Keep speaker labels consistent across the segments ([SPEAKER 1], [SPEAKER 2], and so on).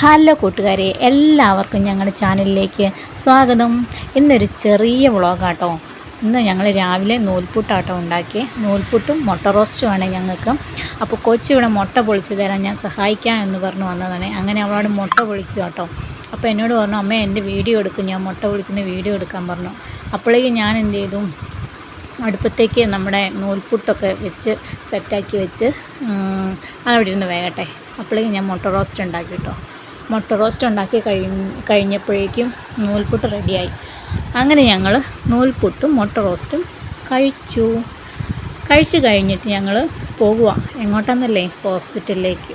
[SPEAKER 1] Hello കൂട്ടുകാരെ എല്ലാവർക്കും ഞങ്ങളുടെ ചാനലിലേക്ക് സ്വാഗതം. ഇന്നൊരു ചെറിയ വ്ളോഗാട്ടോ. ഇന്ന് ഞങ്ങൾ രാവിലെ നൂൽപുട്ടാട്ടോ ഉണ്ടാക്കി നൂൽപുട്ടും മുട്ട റോസ്റ്റുമാണ് ഞങ്ങൾക്ക്. അപ്പോൾ കൊച്ചു ഇവിടെ മുട്ട പൊളിച്ച് തരാൻ ഞാൻ സഹായിക്കാം എന്ന് പറഞ്ഞു വന്നതാണ്. അങ്ങനെ അവളോട് മുട്ട പൊളിക്കുക കേട്ടോ അപ്പോൾ എന്നോട് പറഞ്ഞു അമ്മ എന്റെ വീഡിയോ എടുക്കും. ഞാൻ മുട്ട പൊളിക്കുന്ന വീഡിയോ എടുക്കാൻ പറഞ്ഞു. അപ്പോഴേക്കും ഞാൻ എന്ത് ചെയ്തു? അടുപ്പത്തേക്ക് നമ്മുടെ നൂൽപുട്ടൊക്കെ വെച്ച് സെറ്റാക്കി വെച്ച് അതവിടെ ഇരുന്ന് വേകട്ടെ. അപ്പോഴേക്കും ഞാൻ മുട്ട റോസ്റ്റ് ഉണ്ടാക്കി കേട്ടോ മുട്ട റോസ്റ്റ് ഉണ്ടാക്കി കഴി കഴിഞ്ഞപ്പോഴേക്കും നൂൽപുട്ട് റെഡിയായി. അങ്ങനെ ഞങ്ങൾ നൂൽപുട്ടും മുട്ട റോസ്റ്റും കഴിച്ചു. കഴിച്ചു കഴിഞ്ഞിട്ട് ഞങ്ങൾ പോകുക എങ്ങോട്ടാന്നല്ലേ? ഹോസ്പിറ്റലിലേക്ക്.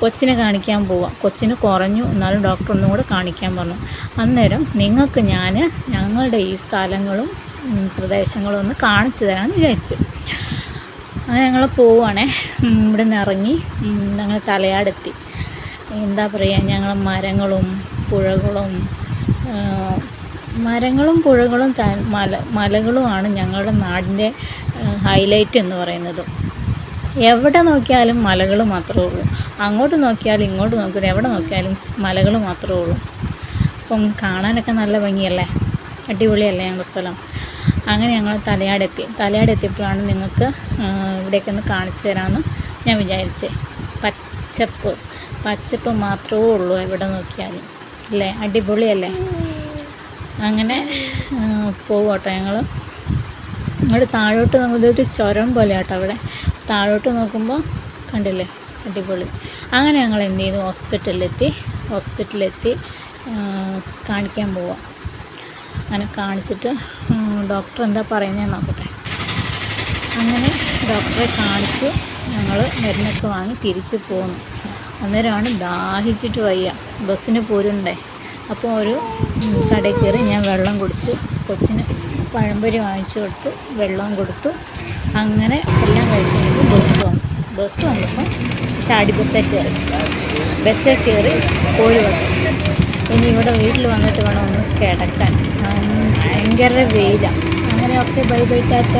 [SPEAKER 1] കൊച്ചിനെ കാണിക്കാൻ പോവുക കൊച്ചിന് കുറഞ്ഞു. എന്നാലും ഡോക്ടർ കൂടെ കാണിക്കാൻ പറഞ്ഞു. അന്നേരം നിങ്ങൾക്ക് ഞാൻ ഞങ്ങളുടെ ഈ സ്ഥലങ്ങളും പ്രദേശങ്ങളും ഒന്ന് കാണിച്ചു തരാമെന്ന് വിചാരിച്ചു. അങ്ങനെ ഞങ്ങൾ പോവുകയാണേ ഇവിടെ നിന്ന് ഇറങ്ങി ഞങ്ങൾ തലയാടെത്തി. എന്താ പറയുക ഞങ്ങൾ മരങ്ങളും പുഴകളും മരങ്ങളും പുഴകളും മല മലകളുമാണ് ഞങ്ങളുടെ നാടിന്റെ ഹൈലൈറ്റ് എന്ന് പറയുന്നത്. എവിടെ നോക്കിയാലും മലകൾ മാത്രമേ ഉള്ളൂ. അങ്ങോട്ട് നോക്കിയാലും ഇങ്ങോട്ട് നോക്കിയാലും എവിടെ നോക്കിയാലും മലകൾ മാത്രമേ ഉള്ളൂ. അപ്പം കാണാനൊക്കെ നല്ല ഭംഗിയല്ലേ? അടിപൊളിയല്ലേ ഞങ്ങളുടെ സ്ഥലം? അങ്ങനെ ഞങ്ങൾ തലയാടെത്തി. തലയാടെത്തിയപ്പോഴാണ് നിങ്ങൾക്ക് ഇവിടേക്കൊന്ന് കാണിച്ചു തരാമെന്ന് ഞാൻ വിചാരിച്ചേ. പച്ചപ്പ്. പച്ചപ്പ് മാത്രമേ ഉള്ളൂ എവിടെ നോക്കിയാലും. അല്ലേ? അടിപൊളിയല്ലേ? അങ്ങനെ പോവാട്ടോ ഞങ്ങൾ ഇങ്ങോട്ട് താഴോട്ട് നോക്കുമ്പോൾ ഒരു ചുരം പോലെ ആട്ടോ അവിടെ. താഴോട്ട് നോക്കുമ്പോൾ കണ്ടില്ലേ? അടിപൊളി. അങ്ങനെ ഞങ്ങൾ എന്ത് ചെയ്തു? ഹോസ്പിറ്റലിലെത്തി. ഹോസ്പിറ്റലിലെത്തി കാണിക്കാൻ പോവാം. അങ്ങനെ കാണിച്ചിട്ട് ഡോക്ടർ എന്താ പറയുന്നത് നോക്കട്ടെ. അങ്ങനെ ഡോക്ടറെ കാണിച്ചു. ഞങ്ങൾ മരുന്നൊക്കെ വാങ്ങി തിരിച്ചു പോന്നു. അന്നേരമാണ് ദാഹിച്ചിട്ട് വയ്യ. ബസ്സിന് പോരുണ്ടേ. അപ്പോൾ ഒരു കടയിൽ കയറി ഞാൻ വെള്ളം കുടിച്ചു കൊച്ചിന് പഴംപൊരി വാങ്ങിച്ചു കൊടുത്തു വെള്ളം കൊടുത്തു. അങ്ങനെ എല്ലാം കഴിച്ച് കഴിഞ്ഞപ്പോൾ ബസ് വന്നു. ബസ് വന്നപ്പോൾ ചാടി ബസ്സേ കയറി. ബസ്സേ കയറി പോയി വന്നു. ഇനി ഇവിടെ വീട്ടിൽ വന്നിട്ട് വേണം ഒന്ന് കിടക്കാൻ. ഭയങ്കര വെയിലാണ് അങ്ങനെയൊക്കെ ബൈ ബൈ ടാറ്റ.